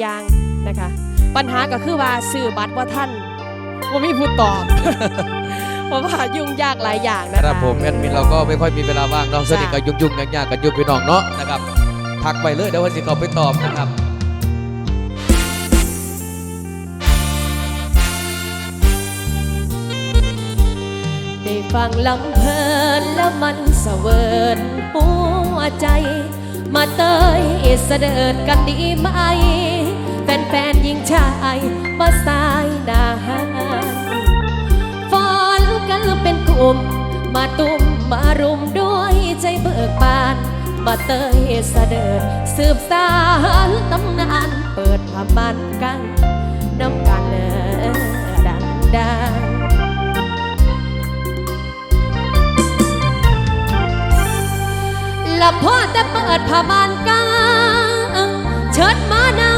อย่างนะคะ ปัญหาก็คือว่าซื้อบัตรว่าท่านว่ามีผู้ตอบ เพราะว่ายุ่งยากหลายอย่างนะครัคะบผมแอดมินเราก็ไม่ค่อยมีเวลาว่างเนาะสนิทกับยุ่งๆยากๆกันอยู่พี่น้องเนาะนะครับทักไปเลยเดี๋ยววันสิเขาไปตอบนะครับได้ฟังลำเพลินแล้วมันเสเวินหัวใจ มาเตยเสดินกันดีไหม แฟนๆยิงชายมาสายนาฟอนกันเป็นกลุ่ม มาตุ้มมารุมด้วยใจเบิกบานมาเตยเสดินสืบสารตำนานเปิดผ้ามันกันน้ำกันเลยดังดังละพ่อแต่เปิดผ้าม่านกางเชิดมานา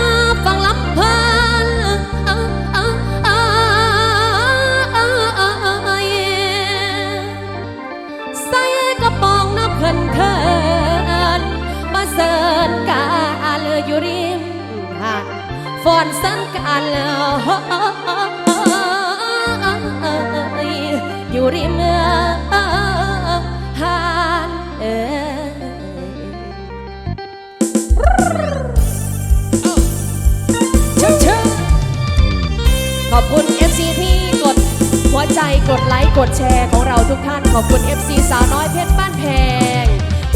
อยู่ริมเออเชิญเชิญขอบคุณ FC ที่กดหัวใจกดไลค์กดแชร์ของเราทุกท่าน ขอบคุณ FC สาวน้อยเพชรบ้านแพง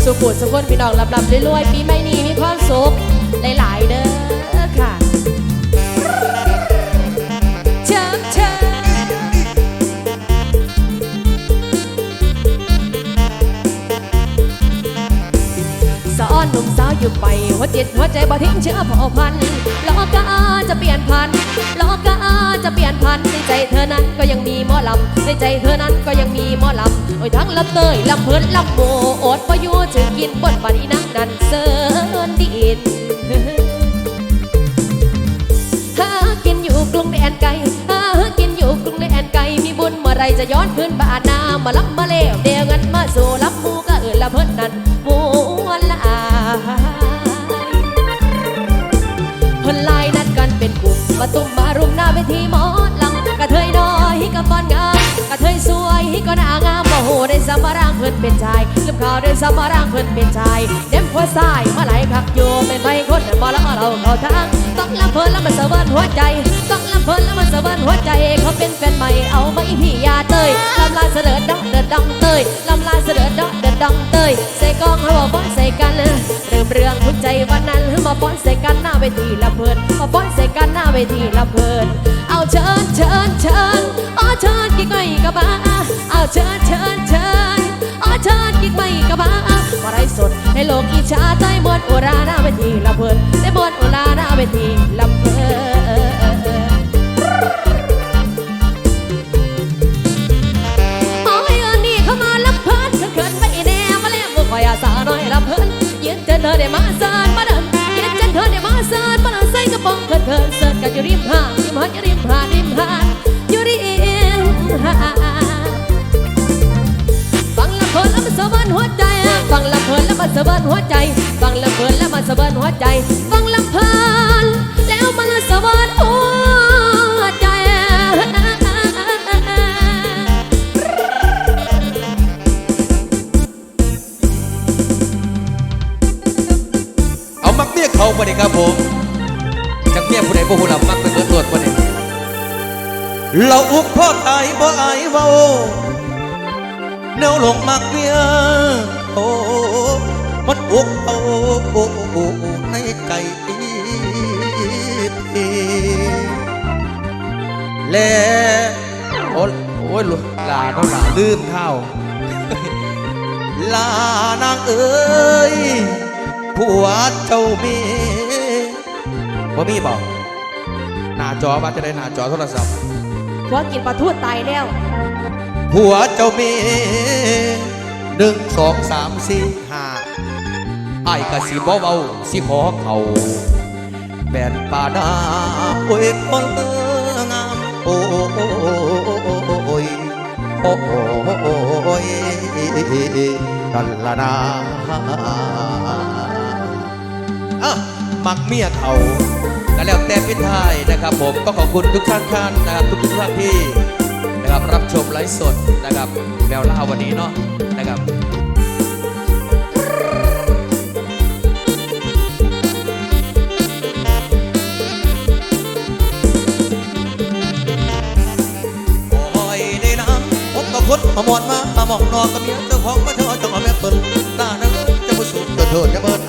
สุขุมสุขนพี่น้องลำลำรวยๆปีใหม่นี้มีความสุขหลายๆเด้อค่ะ อยู่ไป หัวจิตหัวใจบ่ทิ้งเชื้อเผ่าพันธุ์ลอกาจะเปลี่ยนพันธุ์ลอกาจะเปลี่ยนพันธุ์ในใจเธอนั้นก็ยังมีหมอลำในใจเธอนั้นก็ยังมีหมอลำโอ้ยทั้งลำเตยลำเพินลำโมอดประยูถึงกินบนบันอีนังนั้นเสินดินหากินอยู่กรุงแดนไกลหากินอยู่กรุงแดนไกลมีบุญเมื่อไรจะย้อนพื้นบ้านนามาลับมาเลวเดียวกันมาสู่รับมูก็เอื่นละเพิ่นนั้น มหน้าเวทีหมอลำกระเทยน้อยกับบอนงามกระเทยสวยก็น่างามบ่โหได้สมารางเพิ่นเป็นชายลืมข่าวได้สมารางเพิ่นเป็นชายเด็มหัวซ้ายมาไหลคักอยู่เป็นไปคนบ่ละเราเข้าทางต้องลำเพลินแล้วมันสะเบินหัวใจ ต้องลำเพลินแล้วมันสะเบินหัวใจเขาเป็นแฟนใหม่เอาไหมพี่ยาเตยลำลายเสด็จดอกเดินดองเตยลำลายเสด็จดอกเดินดองเตยใส่กองเขาบอกป้อนใส่กันเริ่มเรื่องทุกใจวันนั้นมาป้อนใส่กันหน้าเวทีละเพลินมาป้อนใส่กันหน้าเวทีละเพลินเอาเชิญเชิญเชิญอ๋อเชิญกิ๊กไม่กระบ้าเอาเชิญเชิญเชิญอ๋อเชิญกิ๊กไม่กระบ้ามาไรสดให้โลกอิจฉาใจมวนอุราหน้าเวทีละเพลินได้มวนอุราหน้าเวทีละ ปรงเขินเขินเซิร์นกันอยู่ริมหาดริมหาดอยู่ริมหาดริมหาดอยู่ริมหาดฟังลำเพลินแล้วมันสะบินหัวใจฟังลำเพลินแล้วมันสะบินหัวใจฟังลำเพลินแล้วมันสะบินหัวใจฟังลำเพลินแล้วมันสะบินหัวใจเอามักเมียเขาไปเลยครับผม มียผู้ใดผู้ผู้นำมักเป็นเบิดตรวจมาเนี่ยเราอุกพ่อตายบ่อายเว้าแนวหลงมักเมียโอ้มันอุกเอาในใจพี่และโอ้โอ้ยลาน้องหลาลืมข้าลานางเอ๋ยผัวเจ้าเมีย บ่มีบอกหน้าจอมาจะได้หน้าจอโทรศัพท์หัวกินปลาทูตายแล้วผัวเจ้ามีหนึ่งสองสามสี่ห้าไอ้ายกะสิบ่เว้าสิขอเขาแบนป่าดาโอ้ยคนงามโอ้ยโอ้ยดันละนาอะ มักเมียเขาก็แล้วแต่พิทายนะครับ ผมก็ขอบคุณทุกท่านท่านนะครับทุกทุกท่านที่นะครับรับชมไลฟ์สดนะครับแมวล่าวันนี้เนาะนะครับคนมาหมดมา มาหมองนอกกับเมียเจ้าของมาเธอจังเอาแม่เปิลหน้านั้นจะมาสูงเกิดเถิดจะเบิด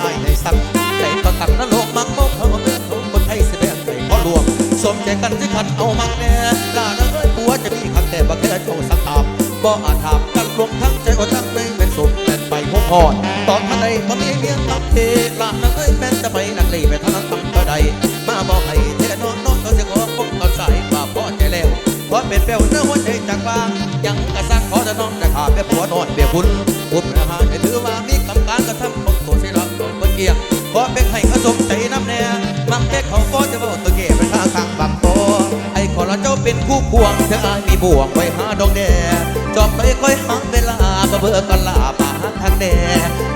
สมใจกันที่ขันเอามักแน่หน้านั้นผัวจะมีคำแต่บ่แค่โจสักตามบ่อาจถามกันรวมทั้งใจว่าทั้งในเป็นสุขเป็นไปพบพอดตอนท่านใดบ่มีเมียตับเทลานั้นเอ้ยแม่นจะไปนักเลไปทางนั้นตั้งก็ใดมาบอกให้เทนอนนอนเขาจะขอพบตอนสายมาพอใจแล้วพราะเป็นเปลวเนื้อหัวใจจากบางยังกระซังขอจะน้องจะขาเปียผัวนอนเปียคุณอุปราหารจะถือว่ามีกำการกระทำของตัวสิรักของคนเกียงขอเป็นให้กระสมใจน้ำแน่มักแค่เขาก็จะบอกตัว เป็นคู่ควงเธออายมีบ่วงไว้หาดองแดจอบไปค่อยหาเวลาก็เบื่อกันลามาหาทางแด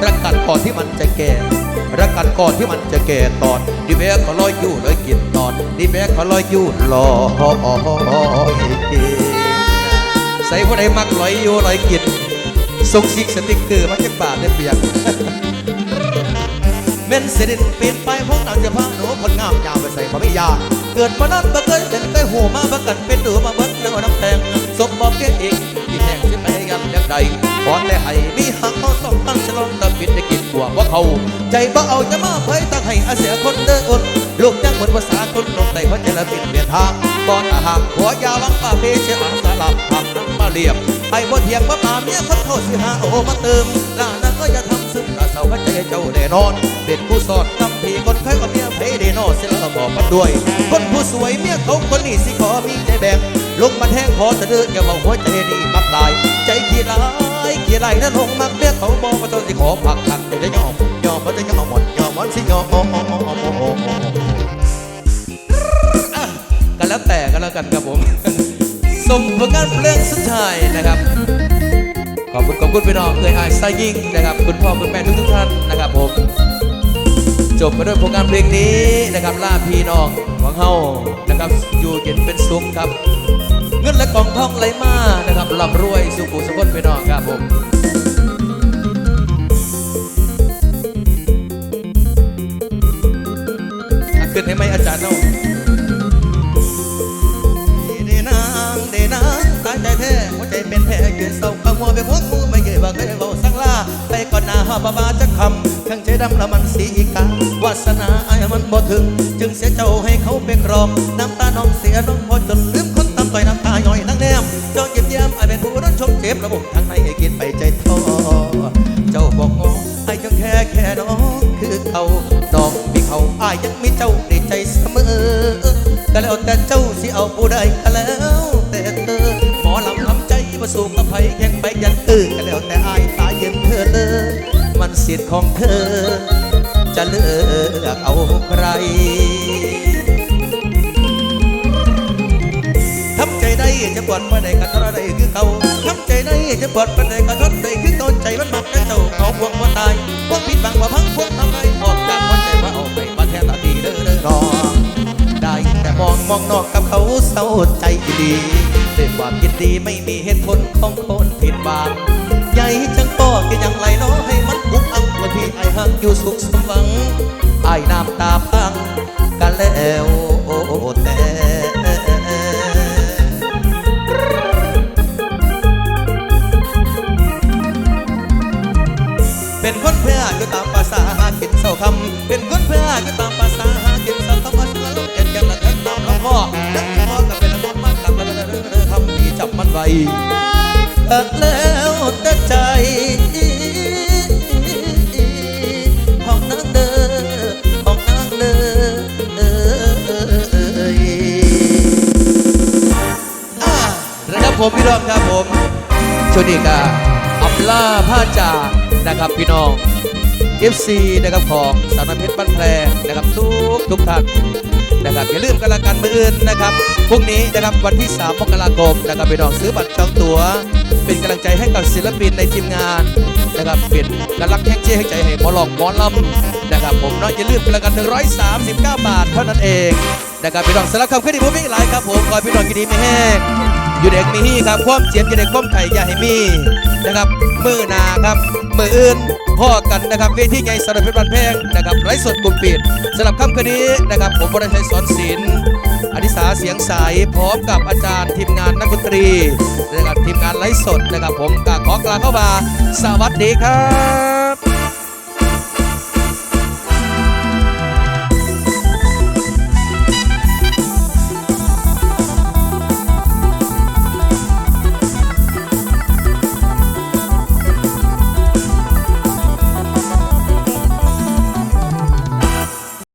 รักกันก่อนที่มันจะแก่รักกันก่อนที่มันจะแก่ตอนดีแบกเขาลอยอยู่เลยกินตอนดีแบกเขาลอยอยู่ลอยกินใส่ผู้ใดมักลอยอยู่ลอยกินส่งซิกสติ๊กเกอร์มาจักบาทได้เปียกเม่นเสดินเปลี่ยนไปพวกเราจะพาหนูคนงามยาวไปใส่พระมิยาก เกิดมานั้นบ่เคยเป็นเคยหูมาประกันเป็นตัวมาเบิ้งแล้วน้ำแทงสมบอกเกี้ยอีกที่แห้งที่ไปยังยังใดขอแต่ให้มีหักเขาต้องตั้งฉลองตะปิดได้กินกว่าว่าเขา ใจบ่เอาจะมาเผยตั้งให้อาเสียคนเดินอดลูกยังเหมือนภาษาคนลงใต้พระเจริญเปลี่ยนทางก่อนอาหารหัวยาวังป่าเพเสียอันสลับหักนั่งมาเรียบ ไอ้บ่เทียงบ่ป่าเมียคนเข้าสิหาโอมาเติมล่านั้นก็อย่าทำซึมตาเศร้าพระใจเจ้าแน่นอน เป็นผู้สอนนำพี่คนเคยกับเมียเพเดโนเสียแล้วบอกกันด้วย คนผู้สวยเมียเขาคนนี้สิขอมีใจแบ่งลงมาแทงขอสะดืออย่าบอกหัวใจนี่มักลาย ใจขี้ร้ายขี้ไรนั่นหงมักเมียเขาบอกว่าต้องสิขอผักทักจะยอมยอมมันจะยอมหมดยอมมันสิยอมกันแล้วแต่กันแล้วกันครับผม ส่งผลงานเพลงสุดท้ายนะครับ ขอบคุณขอบคุณพี่น้องเอ่ยอายไซยิ่งนะครับ คุณพ่อคุณแม่ทุกทุกท่านนะครับผมจบไปด้วยผลงานเพลงนี้นะครับล่าพี่น้องของเฮานะครับอยู่เย็นเป็นสุขครับ เงินและกองทองไหลมานะครับร่ำรวยสุขุสุขคนพี่น้องครับผมขึ้นให้ไหมอาจารย์เนาะ ยืนเศร้าข้างหัวไปหัวงูไม่เกยว่าเคยเบาสังลาไปก่อนหน้าหาบาบาจะคำข้างใจดำละมันสีอีกาวาสนาไอ้มันบ่ถึง จึงเสียเจ้าให้เขาเป็นกรอบน้ำตาน้องเสียน้องพอจนลืมคนตำต่อยน้ำตาย่อยนั่งแนมจองเย็บเยี่ยมไอ้เป็นผู้นั้นชมเจ็บระบบทางในให้กินไปใจท้อเจ้าบอกงอไอ้ยังแค่แค่น้องคือเขาน้องมีเขาไอ้ยยังมีเจ้าในใจเสมอก็แล้วแต่เจ้าสิเอาผู้ใด สิทธิ์ของเธอ จะเลือกเอาใครทำใจได้จะปวดมาได้กระทะได้คือเขาทำใจได้จะปวดมาได้กระทะได้คือเขาใจมันมักแค่เจ้าเขาพวงว่าตายพวกผิดบังว่าพังพวกทำไงออกจากหัวใจมาเอาไปมาแทนตาดีเด้อเด้อรอได้แต่มองมองนอกกับเขาเศร้าใจดีด้วยความยินดีไม่มีเหตุผลของคนผิดบางใหญ่จังก็ก็ยังไหลน้อให้ มันบุกอังวันที่ไอ้หักอยู่สุขสมหวังไอ้น้ำตาพังกันแล้วแต่เป็นคนเพื่ออยู่ตามภาษาหากินเศร้าคำเป็นคนเพื่ออยู่ตามภาษาหากินเศร้าคำว่าฉันลงเก็นกันละเทินตามลำพ่อนักที่พ่อกับเป็นลำมากกับละเรื่องทำดีจับมันไว้เกิดแล้ว ช่วงนี้ก็อำลาผ้าจานะครับพี่น้อง FC นะครับของสาวน้อยเพชรบ้านแพรนะครับทุกทุกท่านนะครับอย่าลืมกันละกันมืออื่นนะครับพรุ่งนี้นะครับวันที่ 3 มกราคมนะครับพี่น้องซื้อบัตรจองตั๋ว เป็นกำลังใจให้กับศิลปินในทีมงานนะครับเป็นกำลังแข่งเชยให้ใจให้หมอหลองหมอลำนะครับผมเนาะอย่าลืมกันละกัน 139 บาทเท่านั้นเองนะครับพี่น้องสำหรับคำขึ้นที่ผมมีหลายครับผมขอพี่น้องกินดีไม่แห้ง อยู่เด็กมีฮี่ครับความเจ็บอยู่เด็กความไข่อย่าให้มีนะครับมือหนาครับมืออื่นพ่อกันนะครับเวทีไงสารพัดบันแพงนะครับไร้สดกลุ่มปิดสำหรับคำคืนนี้นะครับ ผมบรชัยสอนศิลป์อนิสาเสียงใสพร้อมกับอาจารย์ทีมงานนักดนตรีนะครับทีมงานไลฟ์สดนะครับ ผมกขอกลาเข้ามาสวัสดีครับ